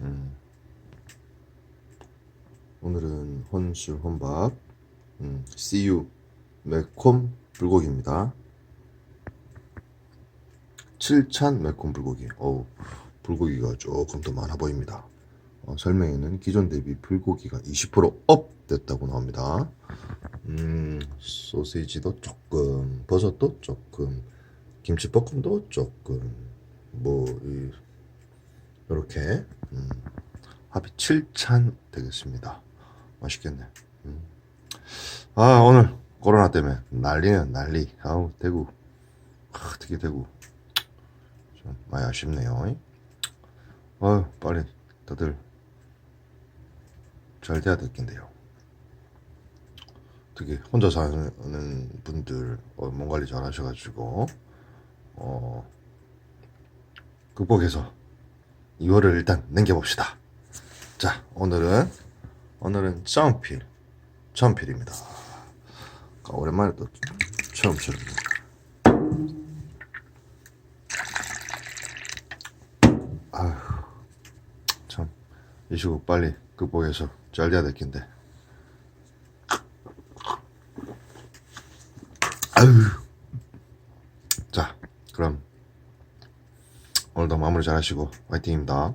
음. 오늘은 혼술 혼밥 음, CU 매콤 불고기입니다. 칠찬 매콤 불고기. 어우, 불고기가 조금 더 많아 보입니다. 어, 설명에는 기존 대비 불고기가 20%업 됐다고 나옵니다. 음, 소시지도 조금, 버섯도 조금, 김치볶음도 조금, 뭐, 이, 요렇게, 음, 합이 7찬 되겠습니다. 맛있겠네. 음. 아, 오늘 코로나 때문에 난리네, 난리. 아우, 대구. 아, 특히 대구. 좀 많이 아쉽네요. 아유, 빨리 다들 잘 돼야 될 텐데요. 특히 혼자 사는 분들 어, 몸 관리 잘 하셔가지고 어, 극복해서 2월을 일단 남겨봅시다. 자, 오늘은 오늘은 점필. 점필입니다. 아, 오랜만에 또 처음처럼 아휴 참. 이 시국 빨리 극복해서 잘 돼야 될 텐데. 아휴. 자 그럼 오늘도 마무리 잘 하시고 화이팅입니다